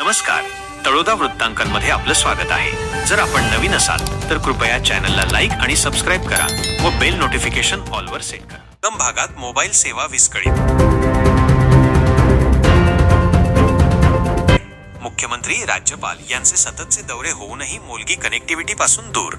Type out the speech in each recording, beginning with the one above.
नमस्कार. तळोदा वृत्तांकनमध्ये आपलं स्वागत आहे. जर आपण नवीन असाल तर कृपया चॅनलला लाईक आणि सबस्क्राईब करा व बेल नोटिफिकेशन ऑलवर सेट करा. भागात मोबाईल सेवा विस्कळीत. मुख्यमंत्री राज्यपाल यांचे सततचे दौरे होऊनही मुलगी कनेक्टिव्हिटी पासून दूर.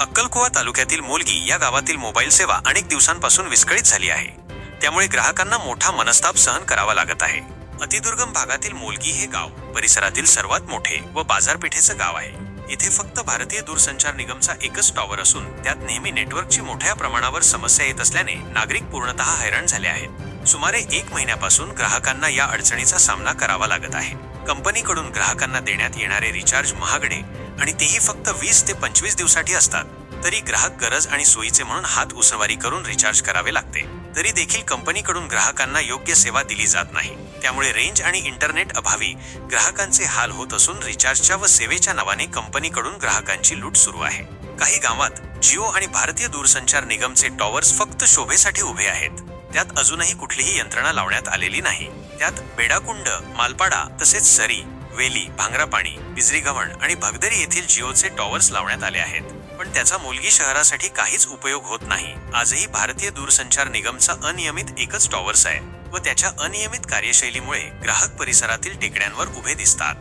अक्कलकुवा तालुक्यातील मुलगी या गावातील मोबाईल सेवा अनेक दिवसांपासून विस्कळीत झाली आहे. त्यामुळे ग्राहकांना मोठा मनस्ताप सहन करावा लागत आहे. अतिदुर्गम भागातील मोलगी हे गाव परिसरातील सर्वात मोठे व बाजारपेठेचं गाव आहे. इथे फक्त भारतीय दूरसंचार निगमचा एकच टॉवर असून त्यात नेहमी नेटवर्कची मोठ्या प्रमाणावर समस्या येत असल्याने नागरिक पूर्णतः हैराण झाले आहेत. सुमारे एक महिन्यापासून ग्राहकांना या अडचणीचा सामना करावा लागत आहे. कंपनीकडून ग्राहकांना देण्यात येणारे रिचार्ज महागडे आणि तेही फक्त वीस ते पंचवीस दिवसाठी असतात. तरी ग्राहक गरज आणि सोयीचे म्हणून हात उसवारी करून रिचार्ज करावे लागते. तरी देखील कंपनीकडून ग्राहकांना योग्य सेवा दिली जात नाही. त्यामुळे रेंज आणि इंटरनेट अभावी ग्राहकांचे हाल होत असून रिचार्जच्या व सेवेच्या नावाने कंपनीकडून ग्राहकांची लूट सुरू आहे. काही गावात जिओ आणि भारतीय दूरसंचार निगमचे टॉवर्स फक्त शोभेसाठी उभे आहेत. त्यात अजूनही कुठलीही यंत्रणा लावण्यात आलेली नाही. त्यात बेडाकुंड मालपाडा तसेच सरी वेली भांगरापाणी बिजरीगव्हाण आणि भगदरी येथील जिओचे टॉवर्स लावण्यात आले आहेत. पण त्याचा मुलगी शहरासाठी काहीच उपयोग होत नाही. आजही भारतीय दूरसंचार निगमचा अनियमित एकच टॉवर्स आहे व त्याच्या अनियमित कार्यशैलीमुळे ग्राहक परिसरातील टेकड्यांवर उभे दिसतात.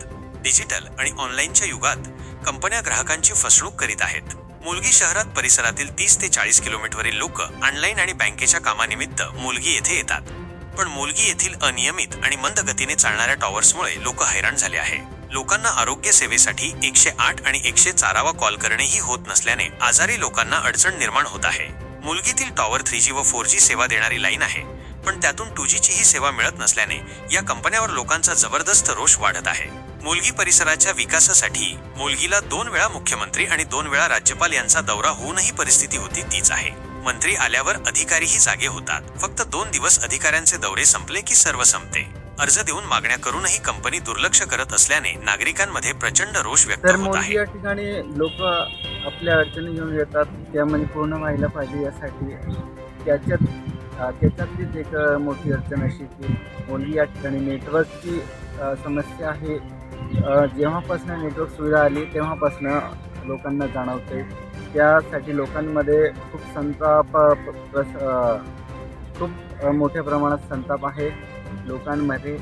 डिजिटल आणि ऑनलाईनच्या युगात कंपन्या ग्राहकांची फसवणूक करीत आहेत. मुलगी शहरात परिसरातील तीस ते चाळीस किलोमीटरवरील लोक ऑनलाईन आणि बँकेच्या कामानिमित्त मुलगी येथे येतात. पण मुलगी येथील अनियमित आणि मंद गतीने चालणाऱ्या टॉवर्समुळे लोक हैराण झाले आहे. लोकांना आरोग्य सेवेसाठी एकशे आठ आणि एकशे चारावा कॉल करणेही होत नसल्याने आजारी लोकांना अडचण निर्माण होत आहे. मुलगीतील टॉवर थ्री जी व फोर जी सेवा देणारी लाईन आहे पण त्यातून टू जीचीही सेवा मिळत नसल्याने या कंपन्यावर लोकांचा जबरदस्त रोष वाढत आहे. मुलगी परिसराच्या विकासासाठी मुलगीला दोन वेळा मुख्यमंत्री आणि दोन वेळा राज्यपाल यांचा दौरा होऊनही परिस्थिती होती तीच आहे. मंत्री आल्यावर अधिकारीही जागे होतात. फक्त दोन दिवस अधिकाऱ्यांचे दौरे संपले की सर्व संपते. अर्ज देऊन मागण्या करूनही कंपनी दुर्लक्ष करत असल्याने नागरिकांमध्ये प्रचंड रोष व्यक्त तर होत मोदी आहे. या ठिकाणी लोक आपल्या अडचणी घेऊन येतात त्या म्हणजे पूर्ण व्हायला पाहिजे यासाठी. त्याच्यात अं, त्याच्यातलीच एक अं, मोठी अडचण अशी की मोदी या ठिकाणी नेटवर्कची अं, समस्या आहे. अं, जेव्हापासून नेटवर्क सुविधा आली तेव्हापासून लोकांना जाणवते. त्यासाठी लोकांमध्ये खूप संताप अं, प्रस अं, खूप अं, मोठ्या प्रमाणात संताप आहे. लोकांमध्ये.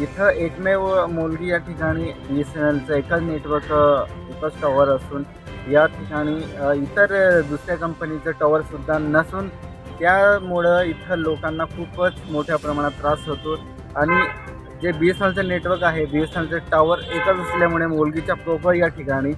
इथं एकमेव मुलगी या ठिकाणी बी एस एन एलचं एकच नेटवर्क एकच टॉवर असून या ठिकाणी इतर दुसऱ्या कंपनीचं टॉवरसुद्धा नसून त्यामुळं इथं लोकांना खूपच मोठ्या प्रमाणात त्रास होतो. आणि जे बी एस एन एलचं नेटवर्क आहे बी एस एन एलचं टॉवर एकच असल्यामुळे मुलगीच्या प्रॉपर या ठिकाणी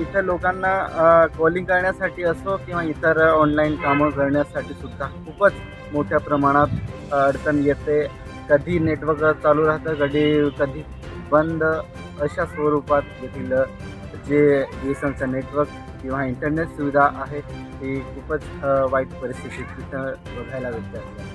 इथं लोकांना कॉलिंग करण्यासाठी असो किंवा इतर ऑनलाईन कामं करण्यासाठी सुद्धा खूपच मोठ्या प्रमाणात अडचण येते. कधी नेटवर्क चालू राहतं कधी कधी बंद अशा स्वरूपात देखील जे बी नेटवर्क किंवा इंटरनेट सुविधा आहे ती खूपच वाईट परिस्थितीत तिथं बघायला भेटते